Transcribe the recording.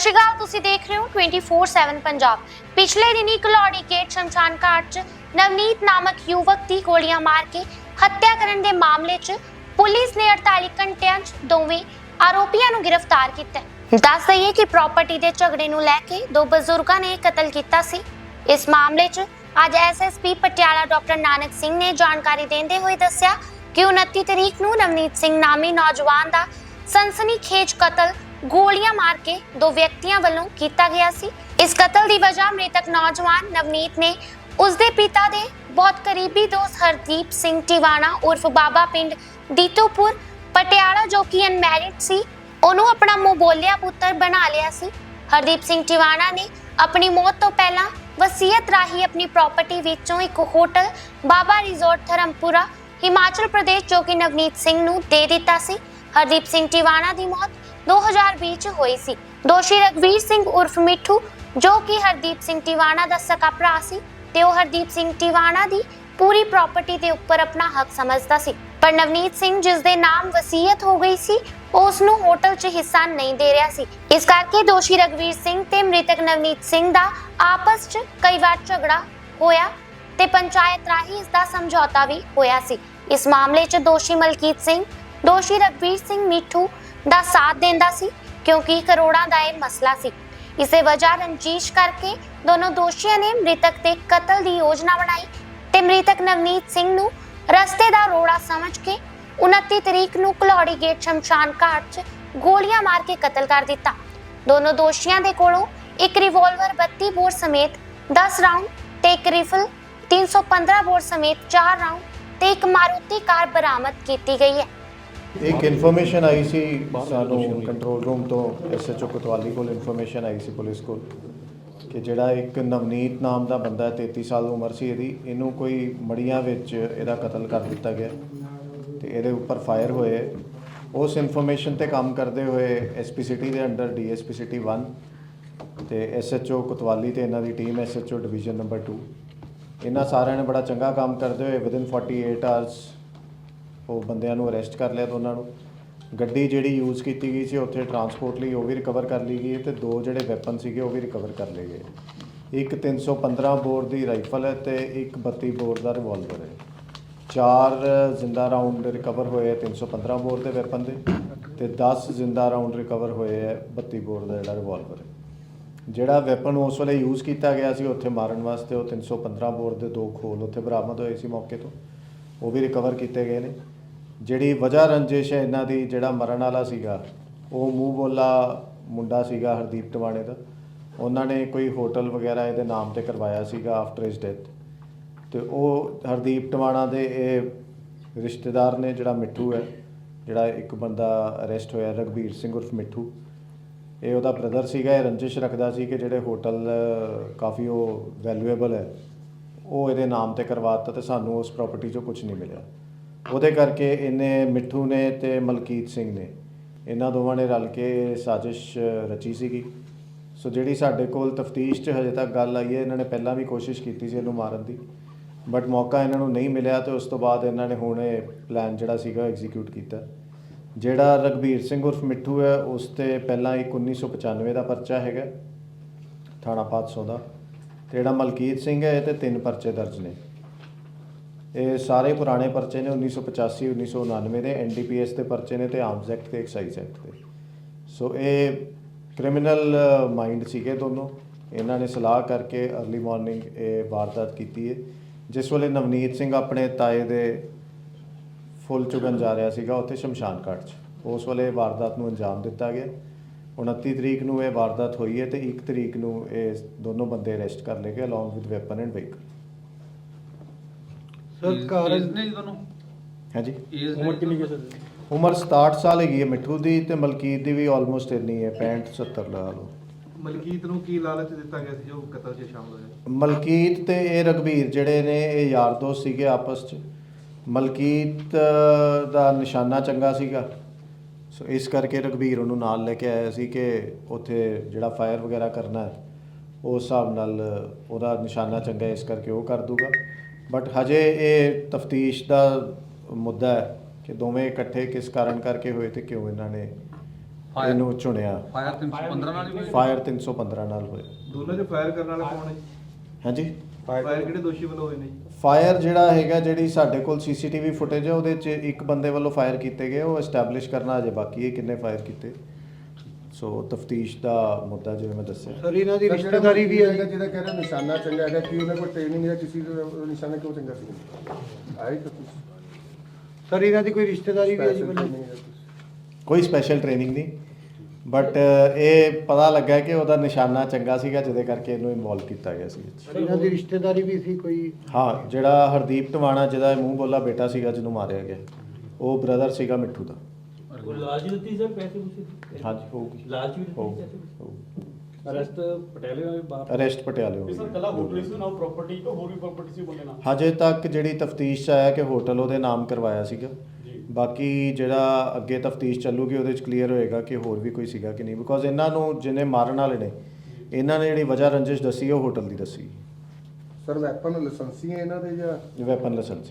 ਸ਼੍ਰੀ ਅਕਾਲ ਤੁਸੀਂ ਦੇਖ ਰਹੇ ਹੋ 24/7 ਪੰਜਾਬ। ਪਿਛਲੇ ਦਿਨੀ ਕਲੌੜੀ ਗੇਟ ਸ਼ਮਸ਼ਾਨ ਘਾਟ 'ਚ ਨਵਨੀਤ ਨਾਮਕ ਯੁਵਕ ਦੀ ਗੋਲੀਆਂ ਮਾਰ ਕੇ ਹੱਤਿਆ ਕਰਨ ਦੇ ਮਾਮਲੇ 'ਚ ਪੁਲਿਸ ਨੇ 48 ਘੰਟਿਆਂ 'ਚ ਦੋਵੇਂ ਆਰੋਪੀਆਂ ਨੂੰ ਗ੍ਰਿਫਤਾਰ ਕੀਤਾ ਦੱਸ ਦਈਏ ਕਿ ਪ੍ਰਾਪਰਟੀ ਦੇ ਝਗੜੇ ਨੂੰ ਲੈ ਕੇ ਦੋ ਬਜ਼ੁਰਗਾਂ ਨੇ ਕਤਲ ਕੀਤਾ ਸੀ। ਇਸ ਮਾਮਲੇ 'ਚ ਅੱਜ ਐਸਐਸਪੀ ਪਟਿਆਲਾ ਡਾਕਟਰ ਨਾਨਕ ਸਿੰਘ ਨੇ ਜਾਣਕਾਰੀ ਦਿੰਦੇ ਹੋਏ ਦੱਸਿਆ ਕਿ 29 ਤਰੀਕ ਨੂੰ ਨਵਨੀਤ ਸਿੰਘ ਨਾਮੀ ਨੌਜਵਾਨ ਦਾ ਸਨਸਨੀਖੇਜ ਕਤਲ ਗੋਲੀਆਂ ਮਾਰ ਕੇ ਦੋ ਵਿਅਕਤੀਆਂ ਵੱਲੋਂ ਕੀਤਾ ਗਿਆ ਸੀ। ਇਸ ਕਤਲ ਦੀ ਵਜ੍ਹਾ ਮ੍ਰਿਤਕ ਨੌਜਵਾਨ ਨਵਨੀਤ ਨੇ ਉਸ ਦੇ ਪਿਤਾ ਦੇ ਬਹੁਤ ਕਰੀਬੀ ਦੋਸਤ ਹਰਦੀਪ ਸਿੰਘ ਟਿਵਾਣਾ ਉਰਫ ਬਾਬਾ ਪਿੰਡ ਦੀਤੋਪੁਰ ਪਟਿਆਲਾ ਜੋ ਕਿ ਅਨਮੈਰਿਡ ਸੀ, ਉਹਨੂੰ ਆਪਣਾ ਮੂੰਹ ਬੋਲਿਆ ਪੁੱਤਰ ਬਣਾ ਲਿਆ ਸੀ। ਹਰਦੀਪ ਸਿੰਘ ਟਿਵਾਣਾ ਨੇ ਆਪਣੀ ਮੌਤ ਤੋਂ ਪਹਿਲਾਂ ਵਸੀਅਤ ਰਾਹੀਂ ਆਪਣੀ ਪ੍ਰਾਪਰਟੀ ਵਿੱਚੋਂ ਇੱਕ ਹੋਟਲ ਬਾਬਾ ਰਿਜ਼ੋਰਟ ਧਰਮਪੁਰਾ, ਹਿਮਾਚਲ ਪ੍ਰਦੇਸ਼ ਜੋ ਕਿ ਨਵਨੀਤ ਸਿੰਘ ਨੂੰ ਦੇ ਦਿੱਤਾ ਸੀ। ਹਰਦੀਪ ਸਿੰਘ ਟਿਵਾਣਾ ਦੀ ਮੌਤ 2020 ਚ ਹੋਈ ਸੀ। ਦੋਸ਼ੀ ਰਗਵੀਰ ਸਿੰਘ ਉਰਫ ਮਿੱਠੂ, ਜੋ ਕਿ ਹਰਦੀਪ ਸਿੰਘ ਟਿਵਾਣਾ ਦਾ ਸਕਾ ਭਰਾ ਸੀ ਤੇ ਉਹ ਹਰਦੀਪ ਸਿੰਘ ਟਿਵਾਣਾ ਦੀ ਪੂਰੀ ਪ੍ਰਾਪਰਟੀ ਦੇ ਉੱਪਰ ਆਪਣਾ ਹੱਕ ਸਮਝਦਾ ਸੀ। ਪਰ ਨਵਨੀਤ ਸਿੰਘ ਜਿਸ ਦੇ ਨਾਮ ਵਸੀਅਤ ਹੋ ਗਈ ਸੀ ਉਹ ਉਸ ਨੂੰ ਹੋਟਲ 'ਚ ਹਿੱਸਾ ਨਹੀਂ ਦੇ ਰਿਹਾ ਸੀ। ਇਸ ਕਰਕੇ ਦੋਸ਼ੀ ਰਗਵੀਰ ਸਿੰਘ ਤੇ ਮ੍ਰਿਤਕ ਨਵਨੀਤ ਸਿੰਘ ਦਾ ਆਪਸ 'ਚ ਕਈ ਵਾਰ ਝਗੜਾ ਹੋਇਆ ਤੇ ਪੰਚਾਇਤ ਰਾਹੀਂ ਇਸ ਦਾ ਸਮਝੌਤਾ ਵੀ ਹੋਇਆ ਸੀ। ਇਸ ਮਾਮਲੇ 'ਚ ਦੋਸ਼ੀ ਮਲਕੀਤ ਸਿੰਘ ਦੋਸ਼ੀ ਰਗਵੀਰ ਸਿੰਘ ਮਿੱਠੂ ਦਾ ਸਾਥ ਦਿੰਦਾ ਸੀ, ਕਿਉਂਕਿ ਕਰੋੜਾਂ ਦਾ ਇਹ ਮਸਲਾ ਸੀ। ਇਸੇ ਵਜ੍ਹਾ ਰੰਜੀਸ਼ ਕਰਕੇ ਦੋਨੋਂ ਦੋਸ਼ੀਆਂ ਨੇ ਮ੍ਰਿਤਕ ਦੇ ਕਤਲ ਦੀ ਯੋਜਨਾ ਬਣਾਈ ਤੇ ਮ੍ਰਿਤਕ ਨਵਨੀਤ ਸਿੰਘ ਨੂੰ ਰਸਤੇ ਦਾ ਰੋੜਾ ਸਮਝ ਕੇ 29 ਤਰੀਕ ਨੂੰ ਕਲੌੜੀ ਗੇਟ ਸ਼ਮਸ਼ਾਨ ਘਾਟ 'ਚ ਗੋਲੀਆਂ ਮਾਰ ਕੇ ਕਤਲ ਕਰ ਦਿੱਤਾ। ਦੋਨੋਂ ਦੋਸ਼ੀਆਂ ਦੇ ਕੋਲੋਂ ਇੱਕ ਰਿਵਾਲਵਰ 32 ਬੋਰ ਸਮੇਤ 10 ਰਾਉਂਡ ਤੇ ਇੱਕ ਰਿਫਲ 315 ਬੋਰ ਸਮੇਤ 4 ਰਾਉਂਡ ਤੇ ਇੱਕ ਮਾਰੂਤੀ ਕਾਰ ਬਰਾਮਦ ਕੀਤੀ ਗਈ ਹੈ। ਇੱਕ ਇਨਫੋਰਮੇਸ਼ਨ ਆਈ ਸੀ ਸਾਨੂੰ ਕੰਟਰੋਲ ਰੂਮ ਤੋਂ ਐਸਐਚਓ ਕੋਤਵਾਲੀ ਕੋਲ ਇਨਫੋਰਮੇਸ਼ਨ ਆਈ ਸੀ ਪੁਲਿਸ ਕੋਲ ਕਿ ਜਿਹੜਾ ਇੱਕ ਨਵਨੀਤ ਨਾਮ ਦਾ ਬੰਦਾ ਹੈ 33 ਸਾਲ ਉਮਰ ਸੀ ਇਹਦੀ, ਇਹਨੂੰ ਕੋਈ ਮੜੀਆਂ ਵਿੱਚ ਇਹਦਾ ਕਤਲ ਕਰ ਦਿੱਤਾ ਗਿਆ ਤੇ ਇਹਦੇ ਉੱਪਰ ਫਾਇਰ ਹੋਏ। ਉਸ ਇਨਫੋਰਮੇਸ਼ਨ ਤੇ ਕੰਮ ਕਰਦੇ ਹੋਏ ਐਸਪੀ ਸਿਟੀ ਦੇ ਅੰਡਰ ਡੀਐਸਪੀ ਸਿਟੀ 1 ਤੇ ਐਸਐਚਓ ਕੋਤਵਾਲੀ ਤੇ ਇਹਨਾਂ ਦੀ ਟੀਮ ਐਸਐਚਓ ਡਿਵੀਜ਼ਨ ਨੰਬਰ 2 ਇਹਨਾਂ ਸਾਰਿਆਂ ਨੇ ਬੜਾ ਚੰਗਾ ਕੰਮ ਕਰਦੇ ਹੋਏ ਵਿਦਿਨ 48 ਆਵਰਸ ਉਹ ਬੰਦਿਆਂ ਨੂੰ ਅਰੈਸਟ ਕਰ ਲਿਆ ਦੋਨਾਂ ਨੂੰ। ਗੱਡੀ ਜਿਹੜੀ ਯੂਜ਼ ਕੀਤੀ ਗਈ ਸੀ ਉੱਥੇ ਟਰਾਂਸਪੋਰਟ ਲਈ ਉਹ ਵੀ ਰਿਕਵਰ ਕਰ ਲਈ ਗਈ ਹੈ ਤੇ ਦੋ ਜਿਹੜੇ ਵੈਪਨ ਸੀਗੇ ਉਹ ਵੀ ਰਿਕਵਰ ਕਰ ਲਏ ਗਏ ਇੱਕ 315 ਬੋਰ ਦੀ ਰਾਈਫਲ ਹੈ ਤੇ ਇੱਕ 32 ਬੋਰ ਦਾ ਰਿਵਾਲਵਰ ਹੈ। ਚਾਰ ਜ਼ਿੰਦਾ ਰਾਉਂਡ ਰਿਕਵਰ ਹੋਏ ਆ 315 ਬੋਰ ਦੇ ਵੈਪਨ ਦੇ ਤੇ 10 ਜ਼ਿੰਦਾ ਰਾਉਂਡ ਰਿਕਵਰ ਹੋਏ ਆ 32 ਬੋਰ ਦਾ ਜਿਹੜਾ ਰਿਵਾਲਵਰ ਹੈ। ਜਿਹੜਾ ਵੈਪਨ ਉਸ ਵੇਲੇ ਯੂਜ਼ ਕੀਤਾ ਗਿਆ ਸੀ ਉੱਥੇ ਮਾਰਨ ਵਾਸਤੇ ਉਹ 315 ਬੋਰ ਦੇ ਦੋ ਖੋਲ ਉੱਥੇ ਬਰਾਮਦ ਹੋਏ ਸੀ ਮੌਕੇ ਤੋਂ। ਉਹ ਵੀ ਰਿਕਵਰ ਕੀਤੇ ਗਏ ਨੇ। ਜਿਹੜੀ ਵਜ੍ਹਾ ਰੰਜਿਸ਼ ਹੈ ਇਹਨਾਂ ਦੀ, ਜਿਹੜਾ ਮਰਨ ਵਾਲਾ ਸੀਗਾ, ਉਹ ਮੂੰਹ ਬੋਲਾ ਮੁੰਡਾ ਸੀਗਾ ਹਰਦੀਪ ਟਵਾਣੇ ਦਾ। ਉਹਨਾਂ ਨੇ ਕੋਈ ਹੋਟਲ ਵਗੈਰਾ ਇਹਦੇ ਨਾਮ ਤੇ ਕਰਵਾਇਆ ਸੀਗਾ ਆਫਟਰ ਹਿਸ ਡੈਥ ਤੇ ਉਹ ਹਰਦੀਪ ਟਵਾਣਾ ਦੇ ਇਹ ਰਿਸ਼ਤੇਦਾਰ ਨੇ, ਜਿਹੜਾ ਮਿੱਠੂ ਹੈ, ਜਿਹੜਾ ਇੱਕ ਬੰਦਾ ਅਰੈਸਟ ਹੋਇਆ ਰਗਵੀਰ ਸਿੰਘ ਉਰਫ ਮਿੱਠੂ। ਇਹ ਉਹਦਾ ਬ੍ਰਦਰ ਸੀਗਾ, ਇਹ ਰੰਜਿਸ਼ ਰੱਖਦਾ ਸੀ ਕਿ ਜਿਹੜੇ ਹੋਟਲ, ਕਾਫੀ ਉਹ ਵੈਲਿਊਏਬਲ ਹੈ, ਉਹ ਇਹਦੇ ਨਾਮ ਤੇ ਕਰਵਾਤਾ ਤੇ ਸਾਨੂੰ ਉਸ ਪ੍ਰਾਪਰਟੀ 'ਚੋਂ ਕੁਝ ਨਹੀਂ ਮਿਲਿਆ। ਉਹਦੇ ਕਰਕੇ ਇਹਨੇ ਮਿੱਠੂ ਨੇ ਤੇ ਮਲਕੀਤ ਸਿੰਘ ਨੇ, ਇਹਨਾਂ ਦੋਵਾਂ ਨੇ ਰਲ ਕੇ ਸਾਜ਼ਿਸ਼ ਰਚੀ ਸੀਗੀ। ਸੋ ਜਿਹੜੀ ਸਾਡੇ ਕੋਲ ਤਫਤੀਸ਼ 'ਚ ਹਜੇ ਤੱਕ ਗੱਲ ਆਈ ਹੈ, ਇਹਨਾਂ ਨੇ ਪਹਿਲਾਂ ਵੀ ਕੋਸ਼ਿਸ਼ ਕੀਤੀ ਸੀ ਇਹਨੂੰ ਮਾਰਨ ਦੀ, ਬਟ ਮੌਕਾ ਇਹਨਾਂ ਨੂੰ ਨਹੀਂ ਮਿਲਿਆ ਤੇ ਉਸ ਤੋਂ ਬਾਅਦ ਇਹਨਾਂ ਨੇ ਹੁਣ ਇਹ ਪਲਾਨ ਜਿਹੜਾ ਸੀਗਾ ਐਗਜ਼ੀਕਿਊਟ ਕੀਤਾ। ਜਿਹੜਾ ਰਗਵੀਰ ਸਿੰਘ ਉਰਫ ਮਿੱਠੂ ਹੈ, ਉਸ ਤੇ ਪਹਿਲਾਂ ਇੱਕ 1995 ਦਾ ਪਰਚਾ ਹੈਗਾ, ਥਾਣਾ 500 ਦਾ। ਤੇ ਜਿਹੜਾ ਮਲਕੀਤ ਸਿੰਘ ਹੈ, ਇਹ ਤੇ ਤਿੰਨ ਪਰਚੇ ਦਰਜ ਨੇ। ਇਹ ਸਾਰੇ ਪੁਰਾਣੇ ਪਰਚੇ ਨੇ 1985 1999 ਦੇ ਐਨਡੀਪੀਐਸ ਦੇ ਪਰਚੇ ਨੇ ਤੇ ਆਰਮਸ ਐਕਟ ਤੇ ਐਕਸਾਈਜ਼ ਐਕਟ ਦੇ। ਸੋ ਇਹ ਕ੍ਰਿਮੀਨਲ ਮਾਈਂਡ ਸੀਗੇ ਦੋਨੋਂ। ਇਹਨਾਂ ਨੇ ਸਲਾਹ ਕਰਕੇ अर्ਲੀ ਮਾਰਨਿੰਗ ਇਹ ਵਾਰਦਾਤ ਕੀਤੀ ਹੈ। ਜਿਸ ਵੇਲੇ ਨਵਨੀਤ ਸਿੰਘ ਆਪਣੇ ਤਾਏ ਦੇ ਫੁੱਲ ਚੁਗਣ ਜਾ ਰਿਹਾ ਸੀਗਾ ਉੱਥੇ ਸ਼ਮਸ਼ਾਨ ਘਾਟ 'ਚ। ਉਸ ਵੇਲੇ ਵਾਰਦਾਤ ਨੂੰ ਅੰਜਾਮ ਦਿੱਤਾ ਗਿਆ। 29 ਤਰੀਕ ਨੂੰ ਇਹ ਵਾਰਦਾਤ ਹੋਈ ਹੈ ਤੇ 1 ਤਰੀਕ ਨੂੰ ਇਹ ਦੋਨੋਂ ਬੰਦੇ ਅਰੈਸਟ ਕਰ ਲਏ ਗਏ along with weapon and vehicle sir ਕਾਰਨ ਨੇ ਜੀ ਤੁਹਾਨੂੰ? ਹਾਂਜੀ। ਏਜ ਉਮਰ ਕਿੰਨੀ ਹੈ ਸਰ? ਉਮਰ 67 ਸਾਲ ਹੈਗੀ ਹੈ ਮਿੱਠੂ ਦੀ ਤੇ ਮਲਕੀਤ ਦੀ ਵੀ ਆਲਮੋਸਟ ਇੰਨੀ ਹੈ 65 70 ਲਾ ਲਓ। ਮਲਕੀਤ ਨੂੰ ਕੀ ਲਾਲਚ ਦਿੱਤਾ ਗਿਆ ਸੀ ਜੋ ਕਤਲ 'ਚ ਸ਼ਾਮਲ ਹੋਇਆ? ਮਲਕੀਤ ਤੇ ਇਹ ਰਗਵੀਰ ਜਿਹੜੇ ਨੇ ਇਹ ਯਾਰ ਦੋਸਤ ਸੀਗੇ ਆਪਸ 'ਚ। ਮਲਕੀਤ ਦਾ ਨਿਸ਼ਾਨਾ ਚੰਗਾ ਸੀਗਾ। ਸੋ ਇਸ ਕਰਕੇ ਰਗਵੀਰ ਉਹਨੂੰ ਨਾਲ ਲੈ ਕੇ ਆਇਆ ਸੀ ਕਿ ਉੱਥੇ ਜਿਹੜਾ ਫਾਇਰ ਵਗੈਰਾ ਕਰਨਾ ਹੈ ਉਸ ਹਿਸਾਬ ਨਾਲ ਉਹਦਾ ਨਿਸ਼ਾਨਾ ਚੰਗਾ ਹੈ, ਇਸ ਕਰਕੇ ਉਹ ਕਰ ਦੂਗਾ। ਬਟ ਹਜੇ ਇਹ ਤਫਤੀਸ਼ ਦਾ ਮੁੱਦਾ ਹੈ ਕਿ ਦੋਵੇਂ ਇਕੱਠੇ ਕਿਸ ਕਾਰਨ ਕਰਕੇ ਹੋਏ ਤੇ ਕਿਉਂ ਇਹਨਾਂ ਨੇ ਇਹਨੂੰ ਚੁਣਿਆ। ਫਾਇਰ 315 ਨਾਲ ਹੀ ਹੋਈ ਫਾਇਰ 315 ਨਾਲ ਹੋਇਆ ਦੋਨਾਂ ਚ ਫਾਇਰ ਕਰਨ ਵਾਲੇ ਕੌਣ ਹੈ ਜੀ? ਹਾਂਜੀ? ਫਾਇਰ ਕਿਹੜੇ ਦੋਸ਼ੀ ਵੱਲੋਂ ਹੋਏ ਨੇ ਜੀ? ਫਾਇਰ ਜਿਹੜਾ ਹੈਗਾ ਜਿਹੜੀ ਸਾਡੇ ਕੋਲ ਸੀਸੀਟੀਵੀ ਫੁਟੇਜ ਹੈ ਉਹਦੇ 'ਚ ਇੱਕ ਬੰਦੇ ਵੱਲੋਂ ਫਾਇਰ ਕੀਤੇ ਗਏ ਉਹ ਐਸਟੈਬਲਿਸ਼ ਕਰਨਾ ਅਜੇ ਬਾਕੀ ਹੈ ਕਿੰਨੇ ਫਾਇਰ ਕੀਤੇ। ਸੋ ਤਫਤੀਸ਼ ਦਾ ਮੁੱਦਾ ਜਿਵੇਂ ਮੈਂ ਦੱਸਿਆ। ਸਰ ਇਹਨਾਂ ਦੀ ਰਿਸ਼ਤੇਦਾਰੀ ਵੀ ਹੈ ਜੀ। ਜਿਹਦਾ ਕਹਿ ਰਿਹਾ ਨਿਸ਼ਾਨਾ ਚੰਗਾ ਹੈਗਾ ਕਿ ਉਹਨਾਂ ਕੋਲ ਟ੍ਰੇਨਿੰਗ ਹੈ ਕਿਸੇ ਦਾ ਨਿਸ਼ਾਨਾ ਕਿਉਂ ਚੰਗਾ ਸੀ? ਆਈ ਤਾਂ ਕੁਝ ਸਰ ਇਹਨਾਂ ਦੀ ਕੋਈ ਰਿਸ਼ਤੇਦਾਰੀ ਵੀ ਹੈ ਜੀ ਪਹਿਲਾਂ ਕੋਈ ਸਪੈਸ਼ਲ ਟ੍ਰੇਨਿੰਗ ਨਹੀਂ। ਬਟ ਇਹ ਪਤਾ ਲੱਗਾ ਕਿ ਉਹਦਾ ਨਿਸ਼ਾਨਾ ਚੰਗਾ ਸੀਗਾ ਜਿਹਦੇ ਕਰਕੇ ਇਹਨੂੰ ਇਨਵੋਲਵ ਕੀਤਾ ਗਿਆ ਸੀ। ਇਹਨਾਂ ਦੀ ਰਿਸ਼ਤੇਦਾਰੀ ਵੀ ਸੀ ਕੋਈ? ਹਾਂ ਜਿਹੜਾ ਹਰਦੀਪ ਟਵਾਣਾ ਜਿਹਦਾ ਮੂੰਹ ਬੋਲਾ ਬੇਟਾ ਸੀਗਾ ਜਿਹਨੂੰ ਮਾਰਿਆ ਗਿਆ। ਉਹ ਬ੍ਰਦਰ ਸੀਗਾ ਮਿੱਠੂ ਦਾ। ਕੋਈ ਲਾਲਚ ਦਿੱਤੀ ਸਰ ਪੈਸੇ ਪੂਸੇ ਹਾਂਜੀ ਹੋਊਗੀ। ਲਾਲਚ ਵੀ ਹੋਊ ਦਿੱਤੀ ਪੈਸੇ ਹੋਊ ਅਰੈਸਟ ਪਟਿਆਲੇ ਵਾਲੇ ਬਾਹਰ? ਅਰੈਸਟ ਪਟਿਆਲੇ ਹੋ ਸਰ ਕੱਲਾ ਹੋਟਲ ਸੀ ਨਾਲ ਪ੍ਰਾਪਰਟੀ ਤੋਂ ਹੋਰ ਵੀ ਪ੍ਰਾਪਰਟੀ ਸੀ ਬੰਦੇ ਨਾਲ ਹਜੇ ਤੱਕ ਜਿਹੜੀ ਤਫਤੀਸ਼ ਆਇਆ ਕਿ ਹੋਟਲ ਉਹਦੇ ਨਾਮ ਕਰਵਾਇਆ ਸੀਗਾ। ਜੀ। ਬਾਕੀ ਜਿਹੜਾ ਅੱਗੇ ਤਫਤੀਸ਼ ਚੱਲੂਗੀ ਉਹਦੇ ਚ ਕਲੀਅਰ ਹੋਏਗਾ ਕਿ ਹੋਰ ਵੀ ਕੋਈ ਸੀਗਾ ਕਿ ਨਹੀਂ। ਬਿਕੋਜ਼ ਇਹਨਾਂ ਨੂੰ ਜਿਹਨੇ ਮਾਰਨ ਵਾਲੇ ਨੇ ਇਹਨਾਂ ਨੇ ਜਿਹੜੀ ਵਜ੍ਹਾ ਰੰਜਿਸ਼ ਦੱਸੀ ਉਹ ਹੋਟਲ ਦੀ ਦੱਸੀ। ਸਰ ਵੈਪਨ ਲਾਇਸੈਂਸੀ ਹੈ ਇਹਨਾਂ ਦੇ ਜਾਂ ਵੈਪਨ ਲਾਇਸੈਂਸ